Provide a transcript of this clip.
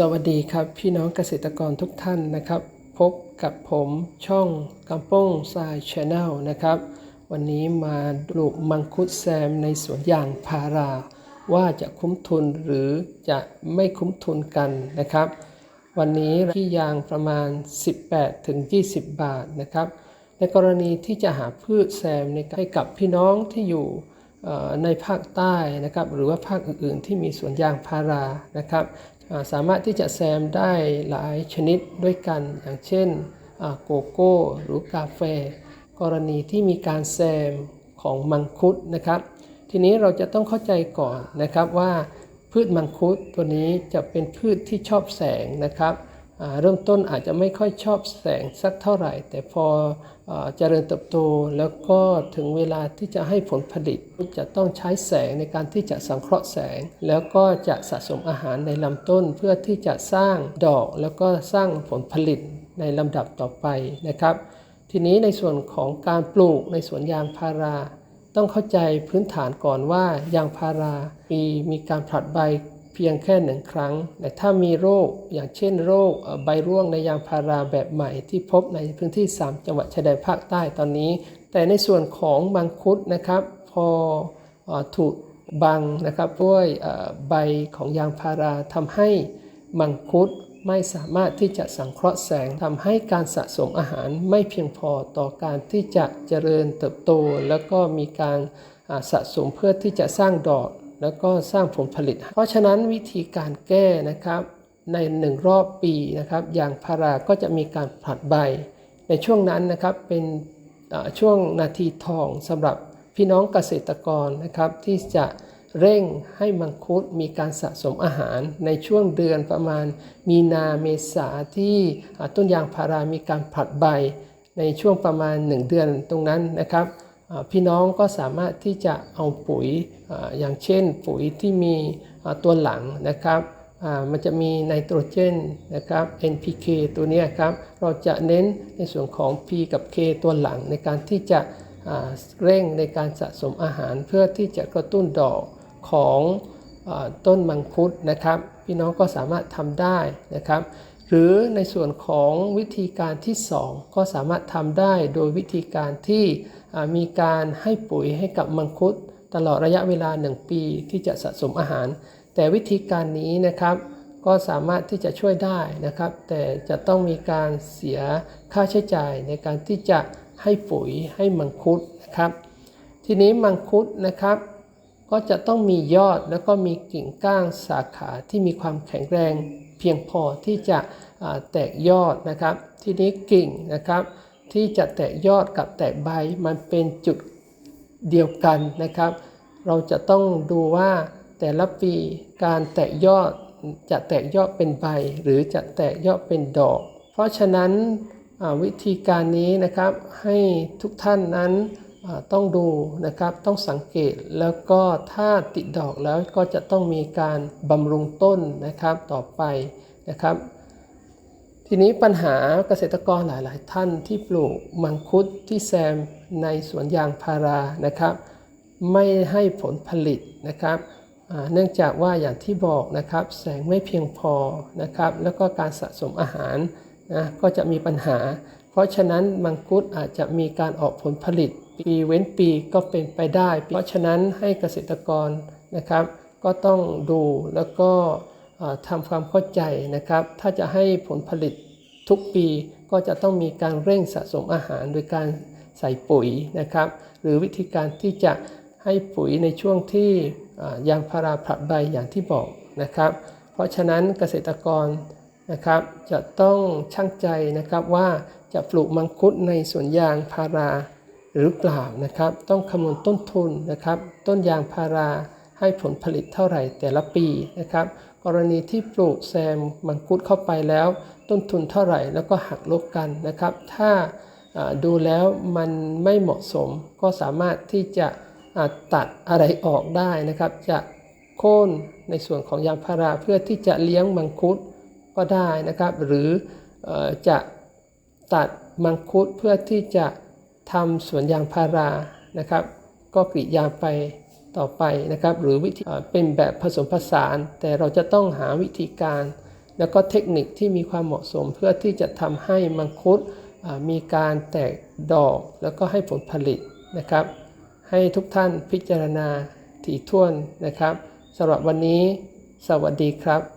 สวัสดีครับพี่น้องเกษตรกรทุกท่านนะครับ พบกับผมช่องกำป้งทรายชาแนลนะครับ วันนี้มาปลูกมังคุดแซมในสวนยางพารา ว่าจะคุ้มทุนหรือจะไม่คุ้มทุนกันนะครับ วันนี้ที่ยางประมาณ 18ถึง20 บาทนะครับ ในกรณีที่จะหาพืชแซมในให้กับพี่น้องที่อยู่ในภาคใต้นะครับหรือว่าภาคอื่นๆ ที่มีสวนยางพารานะครับ สามารถที่จะแซมได้หลายชนิดด้วยกัน อย่างเช่นโกโก้หรือกาแฟ กรณีที่มีการแซมของมังคุดนะครับ ทีนี้เราจะต้องเข้าใจก่อนนะครับว่าพืชมังคุดตัวนี้จะเป็นพืชที่ชอบแสงนะครับ เริ่มต้นอาจจะไม่ค่อยชอบแสงสักเท่าไหร่ แต่พออาเจริญเติบโตแล้วก็ถึงเวลาที่จะให้ผลผลิตจะต้องใช้แสงในการที่จะสังเคราะห์แสง แล้วก็จะสะสมอาหารในลำต้นเพื่อที่จะสร้างดอก แล้วก็สร้างผลผลิตในลำดับต่อไปนะครับ ทีนี้ในส่วนของการปลูกในสวนยางพารา ต้องเข้าใจพื้นฐานก่อนว่ายางพารา มีมีการผลัดใบ เพียงแค่หนึ่งครั้งแต่ถ้ามีโรคอย่างเช่นโรคใบร่วงในยางพาราแบบใหม่ที่พบในพื้นที่ 3 จังหวัดชายแดนภาคใต้ตอนนี้ แต่ในส่วนของมังคุดนะครับพออถูกบังนะครับด้วยใบของยางพาราทำให้มังคุดไม่สามารถที่จะสังเคราะห์แสงทำให้การสะสมอาหารไม่เพียงพอต่อการที่จะเจริญเติบโต แล้วก็มีการสะสมเพื่อที่จะสร้างดอก แล้วก็สร้างผลผลิต เพราะฉะนั้นวิธีการแก้นะครับในหนึ่งรอบปีนะครับยางพาราก็จะมีการผลัดใบ ในช่วงนั้นนะครับเป็นช่วงนาทีทองสำหรับพี่น้องเกษตรกรนะครับที่จะเร่งให้มังคุดมีการสะสมอาหารในช่วงเดือนประมาณ มีนาเมษาที่ต้นยางพารามีการผลัดใบ ในช่วงประมาณ 1 เดือนตรงนั้นนะครับ พี่น้องก็สามารถที่จะเอาปุ๋ยอย่างเช่น ปุ๋ยที่มีตัวหลังนะครับมันจะมีไนโตรเจนนะครับ NPK ตัวนี้ครับ เราจะเน้นในส่วนของ P กับ K ตัวหลังในการที่จะเร่งในการสะสมอาหารเพื่อที่จะกระตุ้นดอกของอต้นมังคุดนะครับ พี่น้องก็สามารถทำได้นะครับ หรือในส่วนของวิธีการที่ 2 ก็สามารถทำได้โดยวิธีการที่มีการให้ปุ๋ยให้กับมังคุดตลอดระยะเวลา 1 ปีที่จะสะสมอาหาร แต่วิธีการนี้นะครับก็สามารถที่จะช่วยได้นะครับ แต่จะต้องมีการเสียค่าใช้จ่ายในการที่จะให้ปุ๋ยให้มังคุดนะครับ ทีนี้มังคุดนะครับ ก็จะต้องมียอดแล้วก็มีกิ่งก้างสาขาที่มีความแข็งแรง เพียงพอที่จะแตกยอดนะครับ ทีนี้กิ่งนะครับ ที่จะแตกยอดกับแตกใบมันเป็นจุดเดียวกันนะครับ เราจะต้องดูว่าแต่ละปีการแตกยอดจะแตกยอดเป็นใบ หรือจะแตกยอดเป็นดอก เพราะฉะนั้นวิธีการนี้นะครับให้ทุกท่านนั้น ต้องดูนะครับต้องสังเกตแล้วก็ถ้าติดดอกแล้วก็จะต้องมีการบำรุงต้นนะครับต่อไปนะครับ ทีนี้ปัญหาเกษตรกรหลาย ๆ ท่านที่ปลูกมังคุดที่แซมในสวนยางพารานะครับ ไม่ให้ผลผลิตนะครับเนื่องจากว่าอย่างที่บอกนะครับ แสงไม่เพียงพอนะครับ แล้วก็การสะสมอาหารนะก็จะมีปัญหา เพราะฉะนั้นมังคุดอาจจะมีการออกผลผลิต ปีเว้นปีก็เป็นไปได้ เพราะฉะนั้นให้เกษตรกรนะครับ ก็ต้องดูแล้วก็ทำความเข้าใจนะครับ ถ้าจะให้ผลผลิตทุกปีก็จะต้องมีการเร่งสะสมอาหารโดยการใส่ปุ๋ยนะครับ หรือวิธีการที่จะให้ปุ๋ยในช่วงที่ยางพาราผลัดใบอย่างที่บอกนะครับ เพราะฉะนั้นเกษตรกรนะครับจะต้องชั่งใจนะครับว่าจะปลูกมังคุดในสวนยางพารา หรือเปล่านะครับ ต้องคำนวณต้นทุนนะครับ ต้นยางพาราให้ผลผลิตเท่าไหร่แต่ละปีนะครับ กรณีที่ปลูกแซมมังคุดเข้าไปแล้ว ต้นทุนเท่าไหร่แล้วก็หักลบกันนะครับ ถ้าดูแล้วมันไม่เหมาะสมก็สามารถที่จะตัดอะไรออกได้นะครับ จะโค่นในส่วนของยางพาราเพื่อที่จะเลี้ยงมังคุดก็ได้นะครับ หรืออจะตัดมังคุดเพื่อที่จะ ทำสวนยางพารานะครับ ก็กรีดยางไปต่อไปนะครับ หรือวิธีเป็นแบบผสมผสาน แต่เราจะต้องหาวิธีการ แล้วก็เทคนิคที่มีความเหมาะสมเพื่อที่จะทำให้มังคุดมีการแตกดอกแล้วก็ให้ผลผลิตนะครับ ให้ทุกท่านพิจารณาถี่ถ้วนนะครับสำหรับวันนี้ สวัสดีครับ